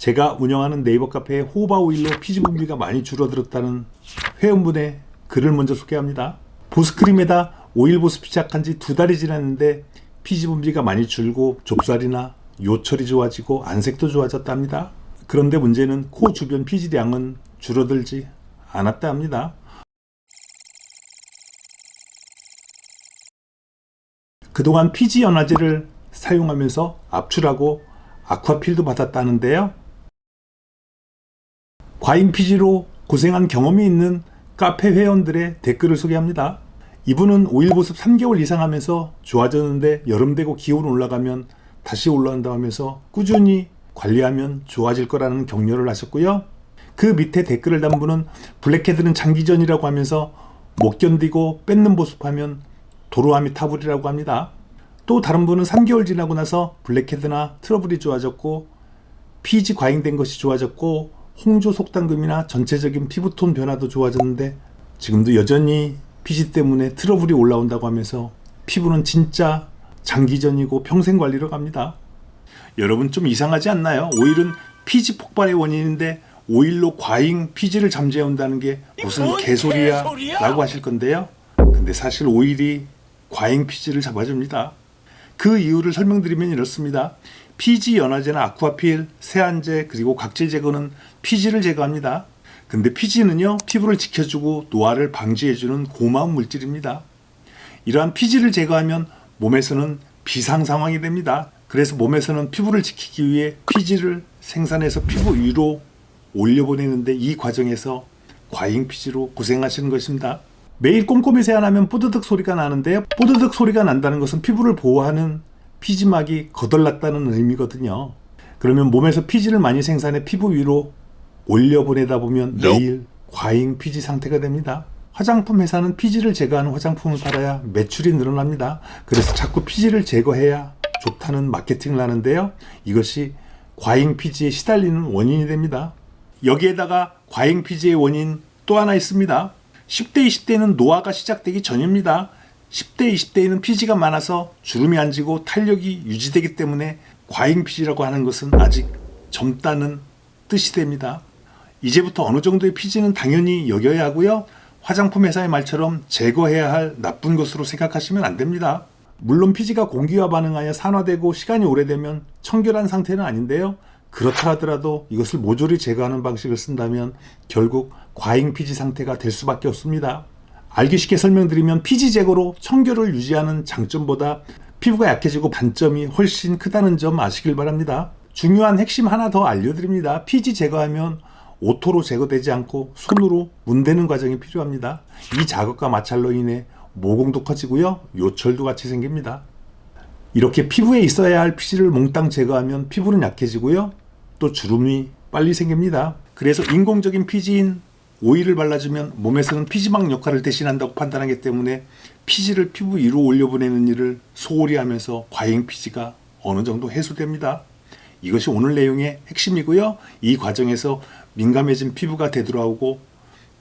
제가 운영하는 네이버 카페에 호바 오일로 피지 분비가 많이 줄어들었다는 회원분의 글을 먼저 소개합니다. 보스크림에다 오일 보습 시작한 지 두 달이 지났는데 피지 분비가 많이 줄고 좁쌀이나 요철이 좋아지고 안색도 좋아졌답니다. 그런데 문제는 코 주변 피지량은 줄어들지 않았다 합니다. 그동안 피지 연화제를 사용하면서 압출하고 아쿠아필도 받았다는데요. 과잉 피지로 고생한 경험이 있는 카페 회원들의 댓글을 소개합니다. 이분은 오일 보습 3개월 이상 하면서 좋아졌는데 여름 되고 기온 올라가면 다시 올라온다 하면서 꾸준히 관리하면 좋아질 거라는 격려를 하셨고요. 그 밑에 댓글을 단 분은 블랙헤드는 장기전이라고 하면서 못 견디고 뺏는 보습하면 도로함이 타불이라고 합니다. 또 다른 분은 3개월 지나고 나서 블랙헤드나 트러블이 좋아졌고 피지 과잉된 것이 좋아졌고 홍조 속당금이나 전체적인 피부톤 변화도 좋아졌는데 지금도 여전히 피지 때문에 트러블이 올라온다고 하면서 피부는 진짜 장기전이고 평생 관리로 갑니다. 여러분 좀 이상하지 않나요? 오일은 피지 폭발의 원인인데 오일로 과잉 피지를 잠재운다는 게 무슨 뭔 개소리야 개소리야? 라고 하실 건데요. 근데 사실 오일이 과잉 피지를 잡아줍니다. 그 이유를 설명드리면 이렇습니다. 피지 연화제나 아쿠아필, 세안제 그리고 각질 제거는 피지를 제거합니다. 근데 피지는요 피부를 지켜주고 노화를 방지해주는 고마운 물질입니다. 이러한 피지를 제거하면 몸에서는 비상 상황이 됩니다. 그래서 몸에서는 피부를 지키기 위해 피지를 생산해서 피부 위로 올려보내는데 이 과정에서 과잉 피지로 고생하시는 것입니다. 매일 꼼꼼히 세안하면 뽀드득 소리가 나는데요. 뽀드득 소리가 난다는 것은 피부를 보호하는 피지막이 거덜났다는 의미거든요. 그러면 몸에서 피지를 많이 생산해 피부 위로 올려 보내다 보면 매일 과잉 피지 상태가 됩니다. 화장품 회사는 피지를 제거하는 화장품을 팔아야 매출이 늘어납니다. 그래서 자꾸 피지를 제거해야 좋다는 마케팅을 하는데요. 이것이 과잉 피지에 시달리는 원인이 됩니다. 여기에다가 과잉 피지의 원인 또 하나 있습니다. 10대, 20대는 노화가 시작되기 전입니다. 10대, 20대에는 피지가 많아서 주름이 안 지고 탄력이 유지되기 때문에 과잉 피지라고 하는 것은 아직 젊다는 뜻이 됩니다. 이제부터 어느 정도의 피지는 당연히 여겨야 하고요. 화장품 회사의 말처럼 제거해야 할 나쁜 것으로 생각하시면 안 됩니다. 물론 피지가 공기와 반응하여 산화되고 시간이 오래되면 청결한 상태는 아닌데요. 그렇다 하더라도 이것을 모조리 제거하는 방식을 쓴다면 결국 과잉 피지 상태가 될 수밖에 없습니다. 알기 쉽게 설명드리면 피지 제거로 청결을 유지하는 장점보다 피부가 약해지고 반점이 훨씬 크다는 점 아시길 바랍니다. 중요한 핵심 하나 더 알려드립니다. 피지 제거하면 오토로 제거되지 않고 손으로 문대는 과정이 필요합니다. 이 작업과 마찰로 인해 모공도 커지고요. 요철도 같이 생깁니다. 이렇게 피부에 있어야 할 피지를 몽땅 제거하면 피부는 약해지고요. 또 주름이 빨리 생깁니다. 그래서 인공적인 피지인 오일을 발라주면 몸에서는 피지막 역할을 대신한다고 판단하기 때문에 피지를 피부 위로 올려보내는 일을 소홀히 하면서 과잉 피지가 어느 정도 해소됩니다. 이것이 오늘 내용의 핵심이고요. 이 과정에서 민감해진 피부가 되돌아오고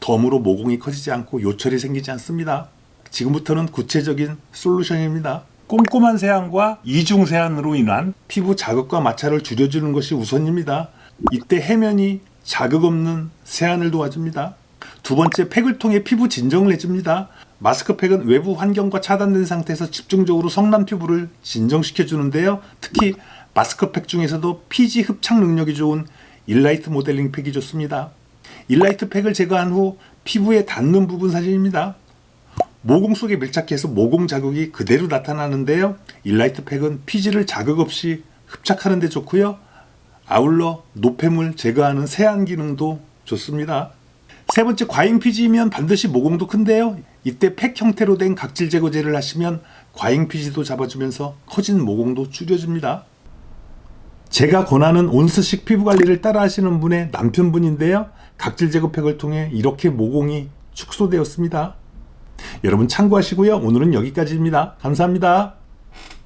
덤으로 모공이 커지지 않고 요철이 생기지 않습니다. 지금부터는 구체적인 솔루션입니다. 꼼꼼한 세안과 이중 세안으로 인한 피부 자극과 마찰을 줄여주는 것이 우선입니다. 이때 해면이 자극 없는 세안을 도와줍니다. 두 번째 팩을 통해 피부 진정을 해줍니다. 마스크팩은 외부 환경과 차단된 상태에서 집중적으로 성남 피부를 진정시켜 주는데요. 특히 마스크팩 중에서도 피지 흡착 능력이 좋은 일라이트 모델링 팩이 좋습니다. 일라이트 팩을 제거한 후 피부에 닿는 부분 사진입니다. 모공 속에 밀착해서 모공 자극이 그대로 나타나는데요. 일라이트 팩은 피지를 자극 없이 흡착하는 데 좋고요. 아울러 노폐물 제거하는 세안 기능도 좋습니다. 세 번째 과잉 피지이면 반드시 모공도 큰데요. 이때 팩 형태로 된 각질 제거제를 하시면 과잉 피지도 잡아주면서 커진 모공도 줄여줍니다. 제가 권하는 온스식 피부 관리를 따라 하시는 분의 남편분인데요. 각질 제거 팩을 통해 이렇게 모공이 축소되었습니다. 여러분 참고하시고요. 오늘은 여기까지입니다. 감사합니다.